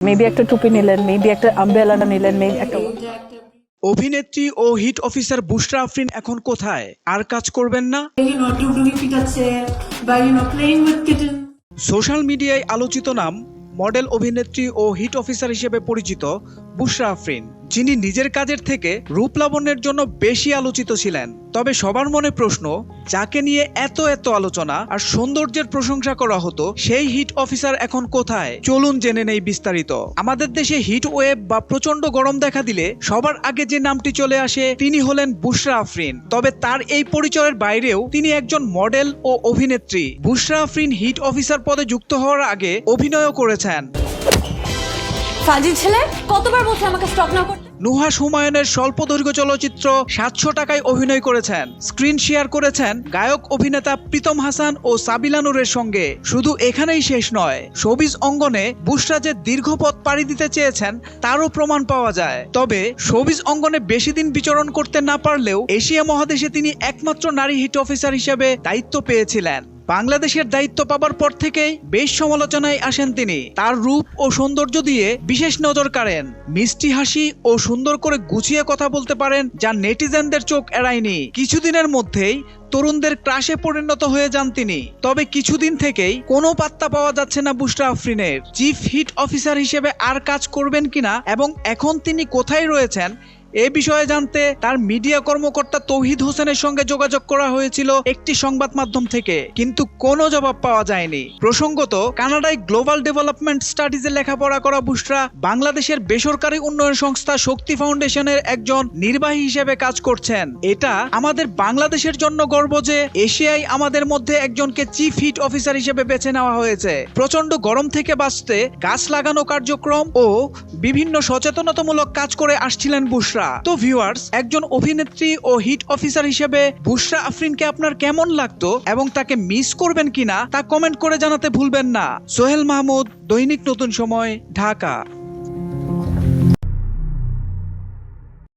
Maybe একটা টুপি নিলেন মেবি একটা আমব্রেলা নিলেন মেবি একটা অভিনেত্রী ও হিট অফিসার বুশরা আফরিন এখন কোথায়? আর কাজ করবেন না. সোশ্যাল মিডিয়ায় আলোচিত নাম মডেল অভিনেত্রী ও হিট অফিসার হিসেবে পরিচিত বুশরা আফরিন যিনি নিজের কাজের থেকে রূপ লাবণ্যের জন্য বেশি আলোচিত ছিলেন। তবে সবার মনে প্রশ্ন, যাকে নিয়ে এত এত আলোচনা আর সৌন্দর্যের প্রশংসা করা হতো, সেই হিট অফিসার এখন কোথায়? চলুন জেনে নেই বিস্তারিত। আমাদের দেশে হিট ওয়েভ বা প্রচণ্ড গরম দেখা দিলে সবার আগে যে নামটি চলে আসে, তিনি হলেন বুশরা আফরিন। তবে তার এই পরিচয়ের বাইরেও তিনি একজন মডেল ও অভিনেত্রী। বুশরা আফরিন হিট অফিসার পদে যুক্ত হওয়ার আগে অভিনয়ও করেছেন। ছেলে, কতবার বলছে আমাকে স্টপ না নুহাস হুমায়ুনের স্বল্প দৈর্ঘ্য চলচ্চিত্র সাতশো টাকায় অভিনয় করেছেন। স্ক্রিন শেয়ার করেছেন গায়ক, অভিনেতা প্রীতম হাসান ও সাবিলা নূরের সঙ্গে। শুধু এখানেই শেষ নয়, শোবিজ অঙ্গনে বুশরা যে দীর্ঘ পথ পাড়ি দিতে চেয়েছেন, তারও প্রমাণ পাওয়া যায়। তবে শোবিজ অঙ্গনে বেশি দিন বিচরণ করতে না পারলেও এশিয়া মহাদেশে তিনি একমাত্র নারী হিট অফিসার হিসেবে দায়িত্ব পেয়েছিলেন। বাংলাদেশের দায়িত্ব পাবার পর থেকেই বেশ সমালোচনায় আসেন তিনি। তার রূপ ও সৌন্দর্য দিয়ে বিশেষ নজর কাড়েন। মিষ্টি হাসি ও সুন্দর করে গুছিয়ে কথা বলতে পারেন যা নেটিজেনদের চোখ এড়ায়নি। কিছুদিনের মধ্যেই তরুণদের ক্রাশে পরিণত হয়ে যান তিনি। তবে কিছুদিন থেকেই কোনো পাত্তা পাওয়া যাচ্ছে না বুশরা আফরিনের। চিফ হিট অফিসার হিসেবে আর কাজ করবেন কিনা এবং এখন তিনি কোথায় রয়েছেন এ বিষয়ে জানতে তার মিডিয়া কর্মকর্তা তৌহিদ হোসেনের সঙ্গে যোগাযোগ করা হয়েছিল একটি সংবাদ মাধ্যম থেকে। কিন্তু কোনো জবাব পাওয়া যায়নি। প্রসঙ্গত, কানাডায় গ্লোবাল ডেভেলপমেন্ট স্টাডিজে লেখাপড়া করা বুশরা বাংলাদেশের বেসরকারি উন্নয়ন সংস্থা শক্তি ফাউন্ডেশনের একজন নির্বাহী হিসেবে কাজ করছেন। এটা আমাদের বাংলাদেশের জন্য গর্ব যে এশিয়ায় আমাদের মধ্যে একজনকে চিফ হিট অফিসার হিসেবে বেছে নেওয়া হয়েছে। প্রচণ্ড গরম থেকে বাঁচতে গাছ লাগানো কার্যক্রম ও বিভিন্ন সচেতনতামূলক কাজ করে আসছিলেন বুশরা। তো ভিউয়ার্স একজন অভিনেত্রী ও হিট অফিসার হিসেবে বুশরা আফরিনকে আপনার কেমন লাগতো এবং তাকে মিস করবেন কিনা তা কমেন্ট করে জানাতে ভুলবেন না। সোহেল মাহমুদ, দৈনিক নতুন সময়, ঢাকা।